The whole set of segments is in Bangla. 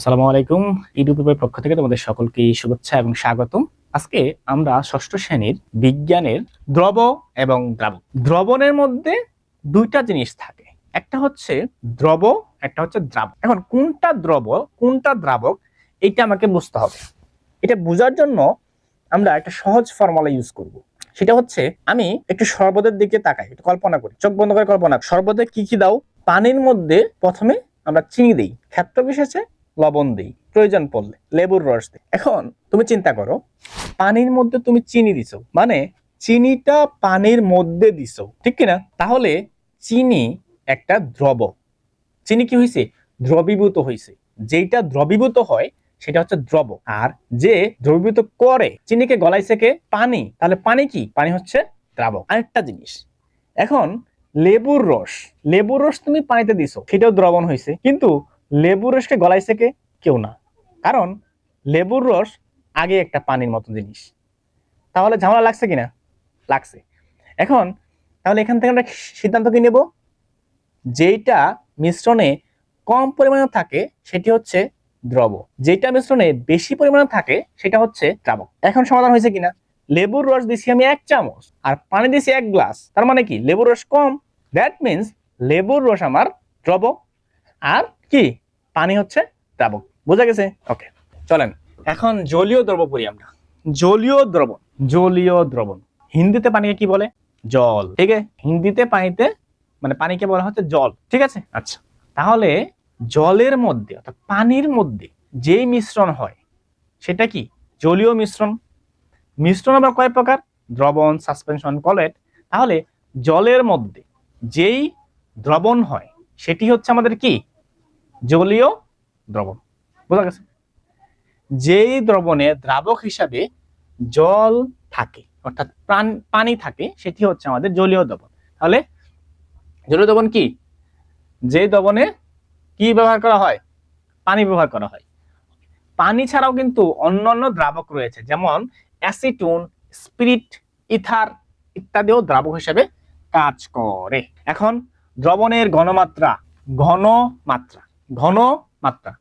আসসালামু আলাইকুম ইউটিউবের পক্ষ থেকে তোমাদের সকলকে শুভেচ্ছা এবং স্বাগতম। আজকে আমরা ষষ্ঠ শ্রেণির বিজ্ঞানের দ্রব এবং দ্রাবক দ্রবণের মধ্যে দুইটা জিনিস থাকে। একটা হচ্ছে দ্রব, একটা হচ্ছে দ্রাবক এখন কোনটা দ্রব, কোনটা দ্রাবক এটা আমাকে বুঝতে হবে। এটা বোঝার জন্য আমরা একটা সহজ ফর্মুলা ইউজ করব। সেটা হচ্ছে আমি একটু শরবতের দিকে তাকাই, একটু কল্পনা করি। চোখ বন্ধ করে কল্পনা। শরবতে কি কি দাও? পানির মধ্যে প্রথমে আমরা চিনি দিই। ক্ষেত্র বিশেষে লবণ দিই, প্রয়োজন পড়লে, লেবুর রস দিই। এখন তুমি চিন্তা করো, পানির মধ্যে তুমি চিনি দিছো মানে চিনিটা পানির মধ্যে দিছো, ঠিক কিনা? তাহলে চিনি একটা দ্রব। চিনি কি হয়েছে দ্রবীভূত হয়েছে যেটা দ্রবীভূত হয়, সেটা হচ্ছে দ্রব। আর যে দ্রবীভূত করে, চিনিকে গলাইছে কে? পানি। তাহলে পানি কি? পানি হচ্ছে দ্রাবক। আরেকটা জিনিস, এখন লেবুর রস লেবুর রস তুমি পানিতে দিছো, সেটাও দ্রবণ হয়েছে কিন্তু লেবুর রসকে গলাইছে কে? কেউ না। কারণ লেবুর রস আগে একটা পানির মতো জিনিস। তাহলে ঝামেলা লাগছে কিনা? লাগছে। এখন তাহলে এখান থেকে আমরা সিদ্ধান্ত কি নেব? যেইটা মিশ্রণে কম পরিমাণে থাকে, সেটি হচ্ছে দ্রব। যেটা মিশ্রণে বেশি পরিমাণে থাকে, সেটা হচ্ছে দ্রাবক। এখন সমাধান হয়েছে কিনা? লেবুর রস দিছি আমি এক চামচ আর পানি দিছি এক গ্লাস। তার মানে কি? লেবুর রস কম। দ্যাট মিন্স লেবুর রস আমার দ্রব আর কি? পানি হচ্ছে দ্রাবক। বোঝা গেছে? ওকে চলেন। এখন জলীয় দ্রব পড়ি আমরা। জলীয় দ্রবণ। জলীয় দ্রবণ। হিন্দিতে পানিকে কি বলে? জল। ঠিক আছে? হিন্দিতে পানিতে মানে পানিকে বলা হচ্ছে জল। ঠিক আছে? আচ্ছা। তাহলে জলের মধ্যে, অর্থাৎ পানির মধ্যে যেই মিশ্রণ হয়, সেটা কি? জলীয় মিশ্রণ। মিশ্রণ আবার কয় প্রকার? দ্রবণ, সাসপেনশন, কলেট। তাহলে জলের মধ্যে যেই দ্রবণ হয়, সেটি হচ্ছে আমাদের কি? জলীয় দ্রবণ। বোঝা গেছে? যেই দ্রবণে দ্রাবক হিসাবে জল থাকে, অর্থাৎ প্রাণ, পানি থাকে, সেটি হচ্ছে আমাদের জলীয় দ্রবণ। তাহলে জলীয় দ্রবণ কি? যে দ্রবণে কি ব্যবহার করা হয়? পানি ব্যবহার করা হয়। পানি ছাড়াও কিন্তু অন্যান্য দ্রাবক রয়েছে, যেমন অ্যাসিটুন, স্পিরিট, ইথার ইত্যাদিও দ্রাবক হিসেবে কাজ করে। এখন দ্রবণের ঘনমাত্রা ঘনমাত্রা ঘনমাত্রা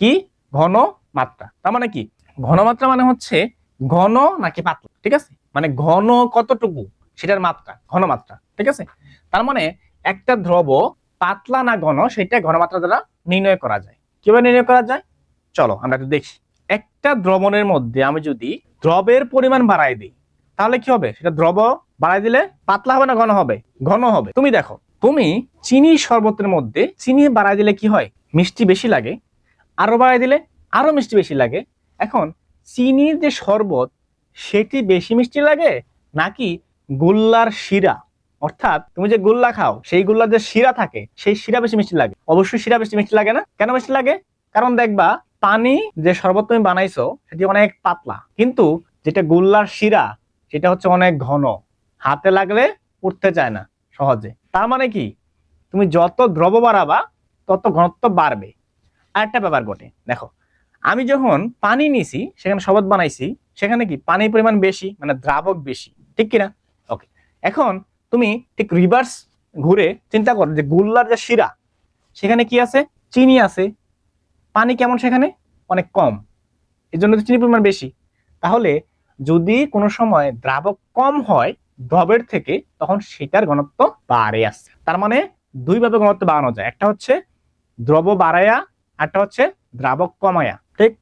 কি? ঘন মাত্রা। তার মানে কি? ঘনমাত্রা মানে হচ্ছে ঘন নাকি পাতলা, ঠিক আছে? মানে ঘন কতটুকু? সেটার মাত্রা ঘনমাত্রা ঠিক আছে? তার মানে একটা দ্রব পাতলা না ঘন, সেটা ঘনমাত্রা দ্বারা নির্ণয় করা যায়। কীভাবে নির্ণয় করা যায়? চলো, আমরা একটু দেখি। একটা দ্রবণের মধ্যে আমি যদি দ্রবের পরিমাণ বাড়াই দিই, তাহলে কি হবে? সেটা দ্রব বাড়াই দিলে পাতলা হবে না ঘন হবে? ঘন হবে। তুমি দেখো, তুমি চিনি শরবতের মধ্যে চিনি বাড়াই দিলে কি হয়? মিষ্টি বেশি লাগে, আরও বাড়াই দিলে আরও মিষ্টি বেশি লাগে। এখন চিনির যে শরবত, সেটি বেশি মিষ্টি লাগে নাকি গোল্লার শিরা? অর্থাৎ তুমি যে গোল্লা খাও, সেই গোল্লার যে শিরা থাকে, সেই শিরা বেশি মিষ্টি লাগে। অবশ্যই শিরা বেশি মিষ্টি লাগে না। কেন মিষ্টি লাগে? কারণ দেখবা, পানি যে শরবত তুমি বানাইছো, সেটি অনেক পাতলা। কিন্তু যেটা গোল্লার শিরা, সেটা হচ্ছে অনেক ঘন। হাতে লাগলে উঠতে চায় না সহজে। তার মানে কি? তুমি যত দ্রব বাড়াবা তত ঘনত্ব বাড়বে? আরেকটা ব্যাপার ঘটে, দেখো, আমি যখন পানি নিছি, সেখানে শরবত বানাইছি, সেখানে কি পানির পরিমাণ বেশি মানে দ্রাবক বেশি, ঠিক কিনা? ওকে এখন তুমি ঠিক রিভার্স ঘুরে চিন্তা করো যে গুল্লার যে শিরা, সেখানে কি আছে? চিনি আছে। পানি কেমন সেখানে? অনেক কম। এই জন্য তো চিনি পরিমাণ বেশি। তাহলে যদি কোনো সময় দ্রাবক কম হয় দ্রবের থেকে, তখন সেটার ঘনত্ব বাড়ে আসছে। তার মানে দুইভাবে ঘনত্ব বাড়ানো যায়। একটা হচ্ছে দ্রব বাড়ায়া আরটা হচ্ছে দ্রাবক কমায়া ঠিক?